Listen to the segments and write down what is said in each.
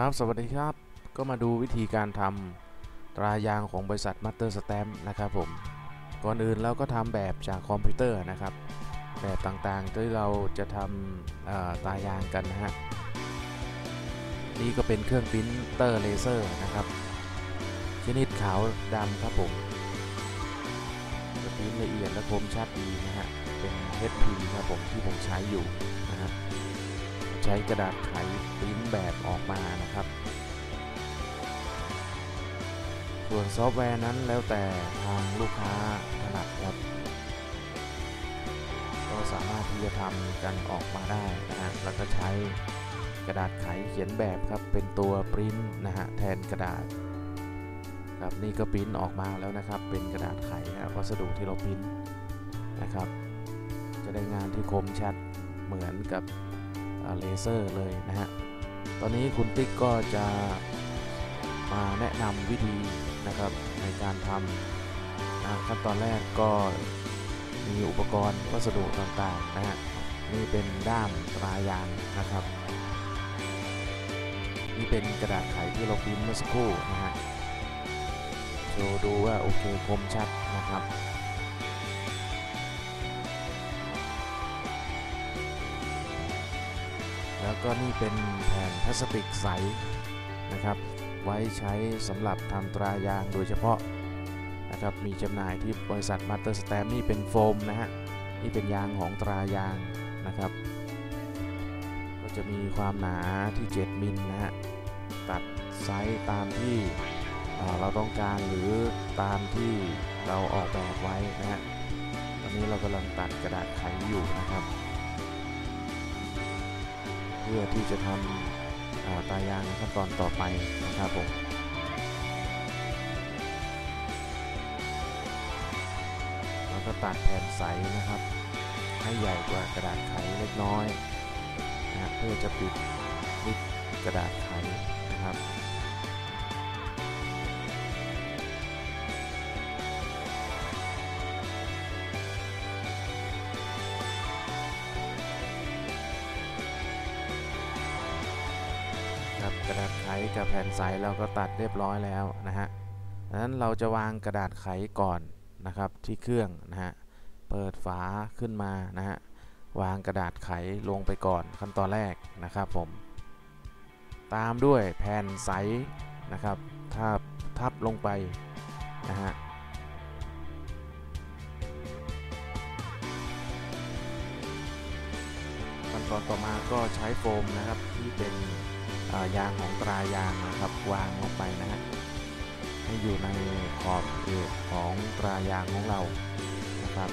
ครับ สวัสดีครับ ก็มาดูวิธีการทำตรายางของบริษัท Master Stamp นะครับผม ก่อนอื่นเราก็ทำแบบจากคอมพิวเตอร์นะครับ แบบต่างๆที่เราจะทำตรายางกันนะฮะ นี่ก็เป็นเครื่องปรินเตอร์เลเซอร์นะครับ ชนิดขาวดำครับผมจะปริ้นละเอียดและคมชัดดีนะฮะ เป็น HP ครับผมที่ผมใช้อยู่ ใช้กระดาษไขปริ้นแบบออกมานะครับ ส่วนซอฟต์แวร์นั้นแล้วแต่ทางลูกค้าถนัดครับ ก็สามารถที่จะทำกันออกมาได้นะฮะแล้วก็ใช้กระดาษไขเขียนแบบครับเป็นตัวปริ้นนะฮะแทนกระดาษครับนี่ก็ปริ้นออกมาแล้วนะครับ เป็นกระดาษไขนะวัสดุที่เราปริ้นนะครับ จะได้งานที่คมชัดเหมือนกับ เลเซอร์เลยนะฮะ ตอนนี้คุณติ๊กก็จะมาแนะนำวิธีนะครับในการทำนะขั้นตอนแรกก็มีอุปกรณ์วัสดุต่างๆนะฮะ นี่เป็นด้ามตรายางนะครับ นี่เป็นกระดาษไขที่เราพิมพ์เมื่อสักครู่นะฮะโชว์ดูว่าโอเคคมชัดนะครับ แล้วก็นี่เป็นแผ่นพลาสติกใสนะครับ ไว้ใช้สำหรับทำตรายางโดยเฉพาะนะครับมีจำหน่ายที่บริษัท Master Stamp นี่เป็นโฟมนะฮะนี่เป็นยางของตรายางนะครับ ก็จะมีความหนาที่ 7 มิลนะฮะตัดไซส์ตามที่เเราต้องการหรือตามที่เราออกแบบไว้นะฮะตอนนี้เรากำลังตัดกระดาษไขอยู่นะครับ เพื่อที่จะทำาตายางในขั้นตอนต่อไปนะครับผมแล้วก็ตัดแผ่นใสนะครับ ให้ใหญ่กว่ากระดาษไขเล็กน้อยนะฮะเพื่อจะปิดมิดกระดาษไขนะครับ รับกระดาษไขกับแผ่นใสเราก็ตัดเรียบร้อยแล้วนะฮะดังนั้นเราจะวางกระดาษไขก่อนนะครับที่เครื่องนะฮะ เปิดฝาขึ้นมานะฮะ วางกระดาษไขลงไปก่อนขั้นตอนแรกนะครับผม ตามด้วยแผ่นใสนะครับทับทับลงไปนะฮะขั้นตอนต่อมาก็ใช้โฟมนะครับที่เป็น ยางของตรายางนะครับวางลงไปนะฮะให้อยู่ในขอบเขตของตรายางของเรานะครับ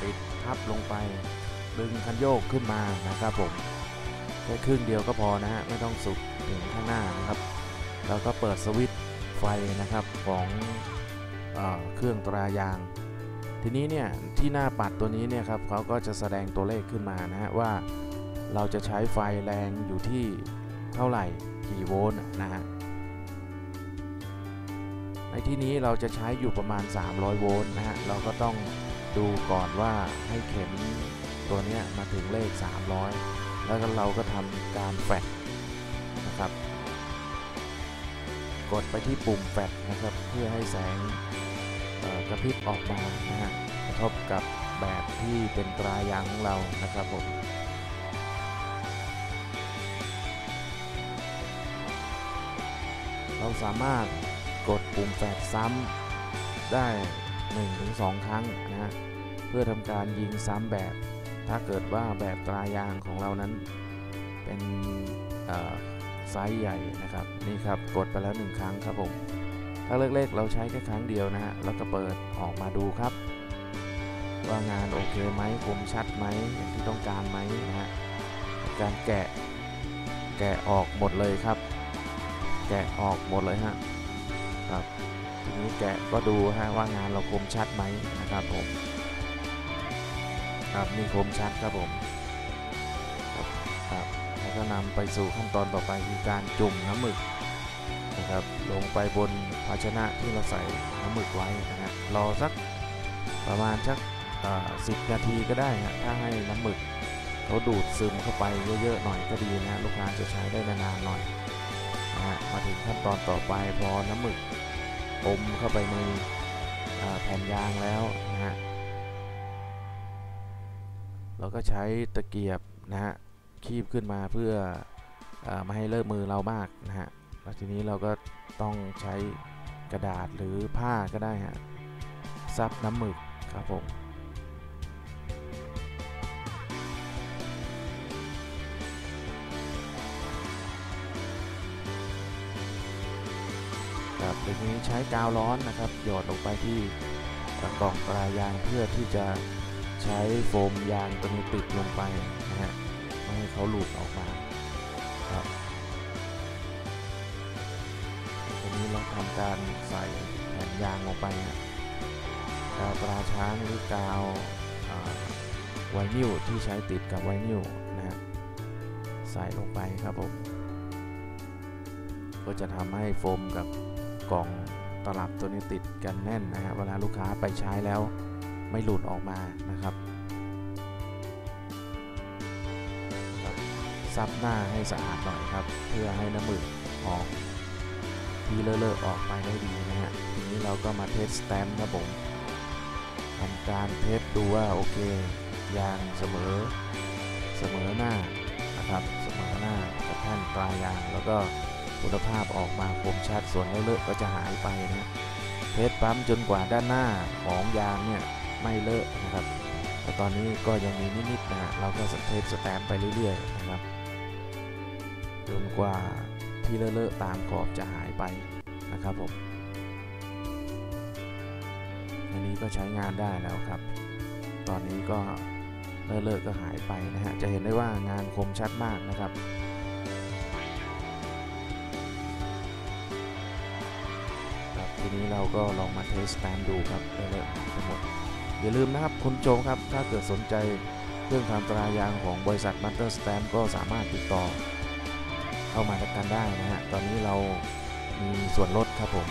ปิดทับลงไปดึงคันโยกขึ้นมานะครับผมแค่ครึ่งเดียวก็พอนะฮะไม่ต้องสุดถึงข้างหน้านะครับ แล้วก็เปิดสวิตช์ไฟนะครับของเออเครื่องตรายาง ทีนี้เนี่ยที่หน้าปัดตัวนี้เนี่ยครับเขาก็จะแสดงตัวเลขขึ้นมานะฮะว่าเราจะใช้ไฟแรงอยู่ที่เท่าไหร่กี่โวลต์นะฮะในที่นี้เราจะใช้อยู่ประมาณ 300 โวลต์นะฮะเราก็ต้องดูก่อนว่าให้เข็มตัวนี้มาถึงเลข 300 แล้วก็เราก็ทำการแฟลชนะครับ กดไปที่ปุ่มแฟลชนะครับ เพื่อให้แสง กระพริบออกมานะฮะกระทบกับแบบที่เป็นตรายางของเรานะครับผมเราสามารถกดปุ่มแฟลชซ้ำได้ 1-2 ครั้งนะฮะเพื่อทำการยิงซ้ำแบบ ถ้าเกิดว่าแบบตรายางของเรานั้นเป็นไซส์ใหญ่นะครับ นี่ครับกดไปแล้ว 1 ครั้งครับผม ถ้าเล็กๆเราใช้แค่ครั้งเดียวนะฮะแล้วก็เปิดออกมาดูครับ ว่างานโอเคไหมคมชัดไหมอย่างที่ต้องการไหมนะฮะการแกะแกะออกหมดเลยครับ แกะออกหมดเลยฮะครับทีนี้แกะก็ดูฮะว่างานเราคมชัดไหมนะครับผมครับนี่คมชัดครับผมครับครับแล้วก็นำไปสู่ขั้นตอนต่อไปคือการจุ่มน้ำหมึก นะครับลงไปบนภาชนะที่เราใส่น้ำหมึกไว้นะฮะรอสักประมาณสักสิบนาทีก็ได้ฮะถ้าให้น้ำหมึกเขาดูดซึมเข้าไปเยอะๆหน่อยก็ดีนะลูกค้าจะใช้ได้นานๆหน่อยนะฮะมาถึงขั้นตอนต่อไปพอน้ำหมึกอมเข้าไปในแผ่นยางแล้วนะฮะเราก็ใช้ตะเกียบนะฮะคีบขึ้นมาเพื่ออไม่ให้เลอะมือเรามากนะฮะ แล้วทีนี้เราก็ต้องใช้กระดาษหรือผ้าก็ได้ฮะซับน้ำหมึกครับผมครับทีนี้ใช้กาวร้อนนะครับ หยดลงไปที่กล่องปลายางเพื่อที่จะใช้โฟมยางตัวนี้ติดลงไปนะฮะไม่ให้เขาหลุดออกมาครับ การใส่แผ่นยางลงไปฮะกาวตราช้างหรือกาวอ่าไวนิลที่ใช้ติดกับไวนิลนะฮะใส่ลงไปครับผมก็จะทำให้โฟมกับกล่องตลับตัวนี้ติดกันแน่นนะครับเวลาลูกค้าไปใช้แล้วไม่หลุดออกมานะครับครับซับหน้าให้สะอาดหน่อยครับ เพื่อให้น้ำหมึกออก ที่เลอะๆออกไปได้ดีนะฮะ ทีนี้เราก็มาเทสสแตมป์ครับผมทำการเทสดูว่าโอเคยางเสมอเสมอหน้านะครับเสมอหน้ากับแท่นปลายยางแล้วก็คุณภาพออกมาคมชัดส่วนเลอะๆก็จะหายไปนะเทสปั๊มจนกว่าด้านหน้าของยางเนี่ยไม่เลอะนะครับแต่ตอนนี้ก็ยังมีนิดๆนะฮะเราก็เทสสแตมป์ไปเรื่อยๆนะครับจนกว่า ที่เลอะๆตามขอบจะหายไปนะครับผม อันนี้ก็ใช้งานได้แล้วครับ ตอนนี้ก็เลอะๆก็หายไปนะฮะ จะเห็นได้ว่างานคมชัดมากนะครับครับทีนี้เราก็ลองมาเทสสแตมป์ดูครับได้เลยทั้งหมด อย่าลืมนะครับคุณโจครับ ถ้าเกิดสนใจเครื่องทำตรายางของบริษัท Butter Stamp ก็สามารถติดต่อ เข้ามากันได้นะฮะตอนนี้เรามีส่วนลดครับผม